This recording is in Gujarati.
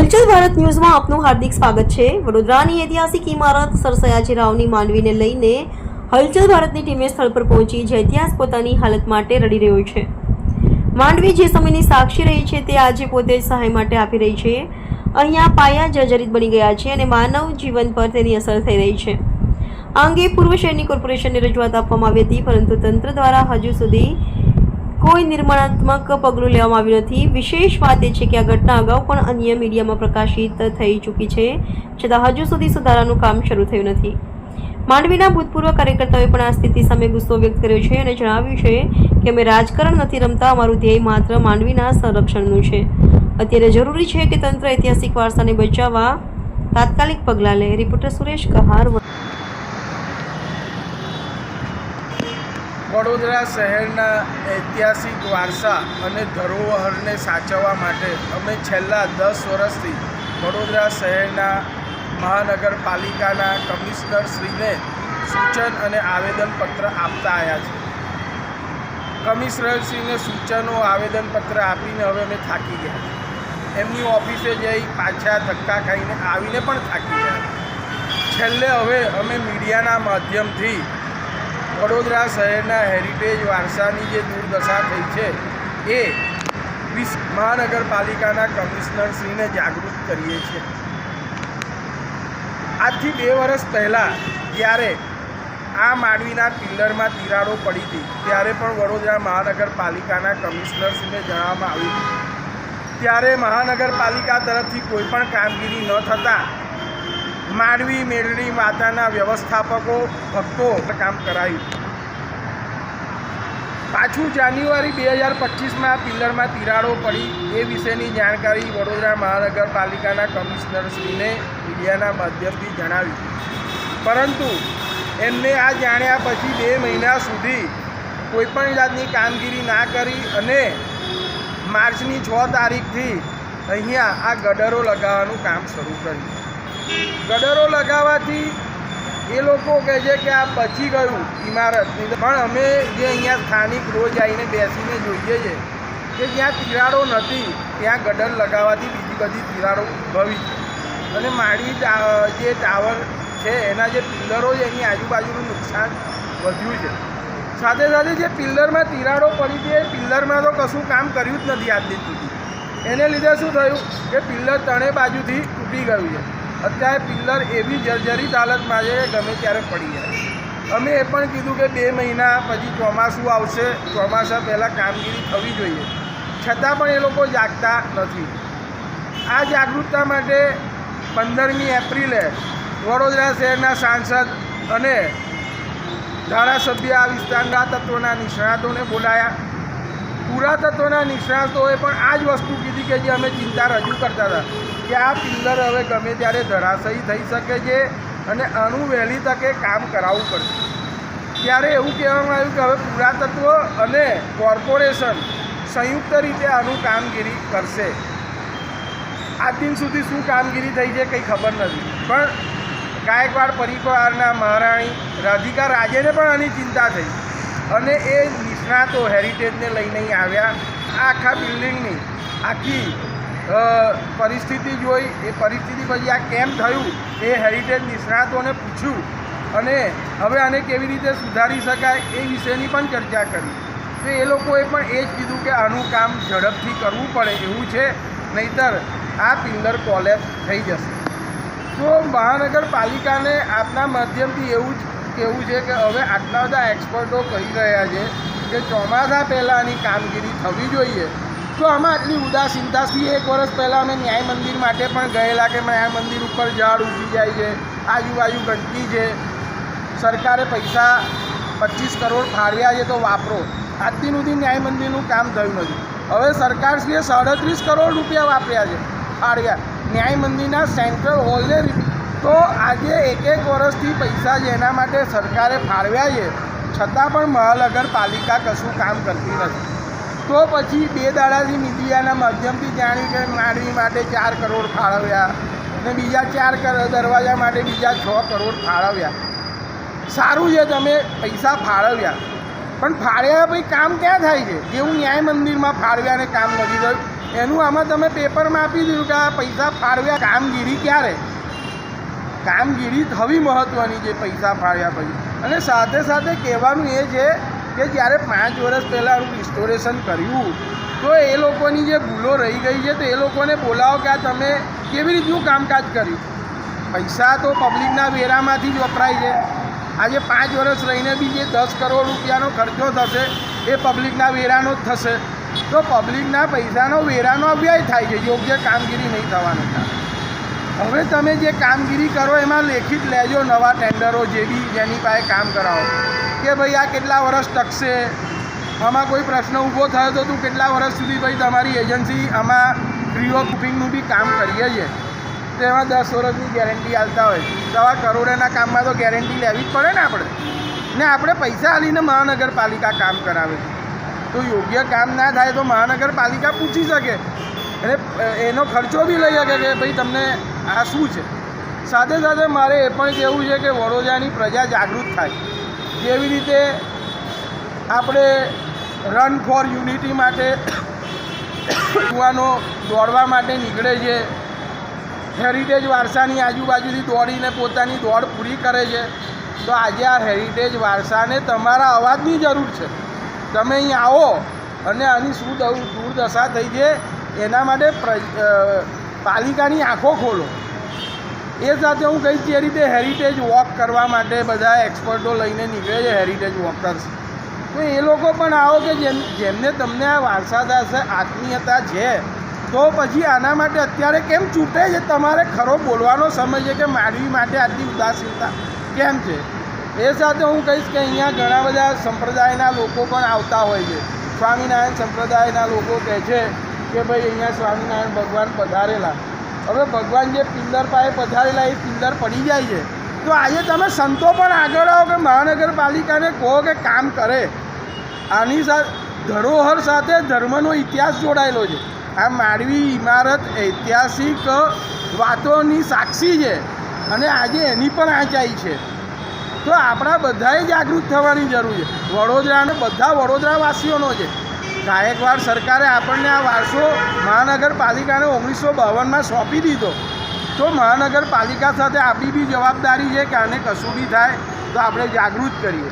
હલચલ ભારત ન્યૂઝમાં આપનું હાર્દિક સ્વાગત છે. વડોદરાની ઐતિહાસિક ઇમારત સર સયાજીરાવની માંડવીને લઈને હલચલ ભારતની ટીમે સ્થળ પર પહોંચી, જે ઇતિહાસ પોતાની હાલત માટે રડી રહ્યો છે. માંડવી જે સમયની સાક્ષી રહી છે તે આજે પોતે સહાય માટે આપી રહી છે. અહીંયા પાયા જર્જરિત બની ગયા છે અને માનવ જીવન પર તેની અસર થઈ રહી છે. આ અંગે પૂર્વ શહેરની કોર્પોરેશનને રજૂઆત આપવામાં આવી હતી, પરંતુ તંત્ર દ્વારા હજુ સુધી કોઈ નિર્માણાત્મક પગલું લેવામાં આવ્યું નથી. વિશેષ વાત એ છે કે આ ઘટના અગાઉ પણ અન્ય મીડિયામાં પ્રકાશિત થઈ ચૂકી છે, છતાં હજુ સુધી સુધારાનું કામ શરૂ થયું નથી. માંડવીના ભૂતપૂર્વ કાર્યકર્તાઓએ પણ આ સ્થિતિ સામે ગુસ્સો વ્યક્ત કર્યો છે અને જણાવ્યું છે કે અમે રાજકારણ નથી રમતા, અમારું ધ્યેય માત્ર માંડવીના સંરક્ષણનું છે. અત્યારે જરૂરી છે કે તંત્ર ઐતિહાસિક વારસાને બચાવવા તાત્કાલિક પગલાં લે. રિપોર્ટર સુરેશ કહાર વડોદરા શહેરના ઐતિહાસિક વારસા અને ધરોહરને સાચવવા માટે અમે છેલ્લા દસ વર્ષથી વડોદરા શહેરના મહાનગરપાલિકાના કમિશનરશ્રીને સૂચન અને આવેદનપત્ર આપતા આવ્યા છે કમિશનરશ્રીને સૂચનો, આવેદનપત્ર આપીને હવે અમે થાકી ગયા એમની ઓફિસે જઈ પાછા ધક્કા ખાઈને આવીને પણ થાકી ગયા છેલ્લે હવે અમે મીડિયાના માધ્યમથી વડોદરા શહેરના હેરિટેજ વારસાની જે દુર્દશા થઈ છે, એ વિશ મહાનગરપાલિકાના કમિશનરશ્રીને જાગૃત કરીએ છીએ. આજથી બે વર્ષ પહેલાં જ્યારે આ માંડવીના પિલ્લરમાં તિરાડો પડી હતી, ત્યારે પણ વડોદરા મહાનગરપાલિકાના કમિશનરશ્રીને જણાવવામાં આવ્યું ત્યારે મહાનગરપાલિકા તરફથી કોઈ પણ કામગીરી ન થતાં માંડવી મેળવી માતાના વ્યવસ્થાપકો, ભક્તો કામ કરાયું. પાછું જાન્યુઆરી બે હજાર પચીસમાં પિલ્લરમાં તિરાડો પડી. એ વિશેની જાણકારી વડોદરા મહાનગરપાલિકાના કમિશનરશ્રીને મીડિયાના માધ્યમથી જણાવી. પરંતુ એમને આ જાણ્યા પછી બે મહિના સુધી કોઈપણ જાતની કામગીરી ના કરી અને માર્ચની છ તારીખથી અહીંયા આ ગડરો લગાવવાનું કામ શરૂ કર્યું. ગડરો લગાવવાથી એ લોકો કહે છે કે આ બચી ગયું ઇમારતની પણ અમે જે અહીંયા સ્થાનિક રોજ આવીને બેસીને જોઈએ છે કે જ્યાં તિરાડો નથી, ત્યાં ગડર લગાવવાથી બીજી બધી તિરાડો ઉદ્ભવી છે. અને માળી જે ટાવર છે, એના જે પિલ્લરો છે, એની આજુબાજુનું નુકસાન વધ્યું છે. સાથે સાથે જે પિલ્લરમાં તિરાડો પડી છે એ પિલ્લરમાં તો કશું કામ કર્યું જ નથી આજની સુધી. એને લીધે શું થયું કે પિલ્લર ત્રણેય બાજુથી તૂટી ગયું છે. અત્યારે પિલ્લર એવી જર્જરિત હાલતમાં છે ગમે ત્યારે પડી જાય. અમે એ પણ કીધું કે બે મહિના પછી ચોમાસું આવશે, ચોમાસા પહેલાં કામગીરી થવી જોઈએ. છતાં પણ એ લોકો જાગતા નથી. આ જાગૃતતા માટે પંદરમી એપ્રિલે વડોદરા શહેરના સાંસદ અને ધારાસભ્ય આ વિસ્તારના તત્વના નિષ્ણાતોને બોલાયા. પુરાતત્વના નિષ્ણાતોએ પણ આ જ વસ્તુ કીધી કે જે અમે ચિંતા રજૂ કરતા હતા કે આ પિલ્લર હવે ગમે ત્યારે ધરાશયી થઈ શકે છે અને આનું વહેલી તકે કામ કરાવવું પડશે. ત્યારે એવું કહેવામાં આવ્યું કે હવે પુરાતત્વ અને કોર્પોરેશન સંયુક્ત રીતે આનું કામગીરી કરશે. આજ દિન સુધી શું કામગીરી થઈ છે કંઈ ખબર નથી. પણ ગાયકવાડ પરિવારના મહારાણી રાધિકા રાજેને પણ આની ચિંતા થઈ અને એ નિષ્ણાતો હેરિટેજને લઈને આવ્યા. આખા બિલ્ડિંગની આખી પરિસ્થિતિ જોઈ. એ પરિસ્થિતિ પછી આ કેમ થયું? એ હેરિટેજ નિષ્ણાતોને પૂછ્યું. અને હવે આને કેવી રીતે સુધારી શકાય એ વિશેની પણ ચર્ચા કરી. તો એ લોકોએ પણ એ જ કીધું કે આનું કામ ઝડપથી કરવું પડે એવું છે, નહીતર આ પિલ્લર કોલેપ્સ થઈ જશે. તો મહાનગરપાલિકાને આપના માધ્યમથી એવું જ કહેવું છે કે હવે આટલા બધા એક્સપર્ટો કહી રહ્યા છે કે ચોમાસા પહેલાંની કામગીરી થવી જોઈએ. તો આમાં આટલી ઉદાસીનતાથી એક વર્ષ પહેલાં અમે ન્યાય મંદિર માટે પણ ગયેલા કે ન્યાય મંદિર ઉપર ઝાડ ઉગી જાય છે, આજુબાજુ ગંદકી છે. સરકારે પૈસા પચીસ કરોડ ફાળવ્યા છે તો વાપરો. આજથી સુધી ન્યાય મંદિરનું કામ થયું નથી. હવે સરકારશ્રીએ સાડત્રીસ કરોડ રૂપિયા વાપર્યા છે, ફાળવ્યા. ન્યાય મંદિરના સેન્ટ્રલ હોલને તો આજે એક એક વર્ષથી પૈસા જેના માટે સરકારે ફાળવ્યા છે. છતાં પણ મહાનગરપાલિકા કશું કામ કરતી નથી. તો પછી બે દાડાથી મીડિયાના માધ્યમથી જાણ્યું કે માંડવી માટે ચાર કરોડ ફાળવ્યા ને બીજા ચાર દરવાજા માટે બીજા છ કરોડ ફાળવ્યા. સારું છે તમે પૈસા ફાળવ્યા. પણ ફાળ્યા પછી કામ ક્યાં થાય છે? જેવું ન્યાય મંદિરમાં ફાળવ્યા ને કામ નથી થયું એનું આમાં તમે પેપરમાં આપી દીધું કે આ પૈસા ફાળવ્યા કામગીરી ક્યારે? કામગીરી થવી મહત્ત્વની છે પૈસા ફાળ્યા પછી. અને સાથે સાથે કહેવાનું એ છે કે જ્યારે પાંચ વર્ષ પહેલાં રિસ્ટોરેશન કર્યું, તો એ લોકોની જે ભૂલો રહી ગઈ છે, તો એ લોકોને બોલાવો કે આ તમે કેવી રીતનું કામકાજ કર્યું? પૈસા તો પબ્લિકના વેરામાંથી જ વપરાય છે. આજે પાંચ વર્ષ રહીને બી જે દસ કરોડ રૂપિયાનો ખર્ચો થશે, એ પબ્લિકના વેરાનો જ થશે. તો પબ્લિકના પૈસાનો વેરાનો અવ્યય થાય છે, યોગ્ય કામગીરી નહીં થવાનું. થાય હવે તમે જે કામગીરી કરો, એમાં લેખિત લેજો નવા ટેન્ડરો જે બી જેની પાસે કામ કરાવો. કે ભાઈ આ કેટલા વર્ષ ટકશે? આમાં કોઈ પ્રશ્ન ઊભો થયો તો તું કેટલા વર્ષ સુધી ભાઈ તમારી એજન્સી આમાં ફ્રી ઓફ બુકિંગનું બી કામ કરીએ છીએ. તો એમાં દસ વર્ષની ગેરંટી આલતા હોય. તો આ કરોડોના કામમાં તો ગેરંટી લેવી જ પડે ને આપણે. ને આપણે પૈસા આલીને મહાનગરપાલિકા કામ કરાવે. છે તો યોગ્ય કામ ના થાય તો મહાનગરપાલિકા પૂછી શકે. અને એનો ખર્ચો બી લઈ શકે કે ભાઈ તમને આ શું છે? સાથે સાથે મારે એ પણ કહેવું છે કે વડોદરાની પ્રજા જાગૃત થાય. જેવી રીતે આપણે રન ફોર યુનિટી માટે યુવાનો દોડવા માટે નીકળે છે, હેરિટેજ વારસાની આજુબાજુથી દોડીને પોતાની દોડ પૂરી કરે છે, તો આજે આ હેરિટેજ વારસાને તમારા અવાજની જરૂર છે. તમે અહીં આવો અને આની શું દુર્દશા થઈ છે, એના માટે પાલિકાની આંખો ખોલો. એ સાથે હું કહીશ જે રીતે હેરિટેજ વોક કરવા માટે બધા એક્સપર્ટો લઈને નીકળે છે હેરિટેજ વોકર્સ તો એ લોકો પણ આવો કે જેમ, જેમને તમને આ વારસાદાર આત્મીયતા છે, તો પછી આના માટે અત્યારે કેમ ચૂંટે છે? તમારે ખરો બોલવાનો સમય છે કે માનવી માટે આટલી ઉદાસીનતા કેમ છે? એ સાથે હું કહીશ કે અહીંયા ઘણા બધા સંપ્રદાયના લોકો પણ આવતા હોય છે. સ્વામિનારાયણ સંપ્રદાયના લોકો કહે છે કે ભાઈ અહીંયા સ્વામિનારાયણ ભગવાન પધારેલા. હવે ભગવાન જે પિલ્લર પાસે પધારેલા એ પિલ્લર પડી જાય છે. તો આજે તમે સંતો પણ આગળ આવો કે મહાનગરપાલિકાને કહો કે કામ કરે. આની સાથે ધરોહર સાથે ધર્મનો ઇતિહાસ જોડાયેલો છે. આ માળવી ઇમારત ઐતિહાસિક વાતોની સાક્ષી છે અને આજે એની પણ આંચાઈ છે. તો આપણા બધાએ જાગૃત થવાની જરૂર છે. વડોદરાને બધા વડોદરાવાસીઓનો છે. ગાયકવાડ સરકારે આપણને આ વારસો મહાનગરપાલિકાને ઓગણીસો બાવનમાં સોંપી દીધો. તો મહાનગરપાલિકા સાથે આપણી બી જવાબદારી છે કે આને કશું બી થાય તો આપણે જાગૃત કરીએ.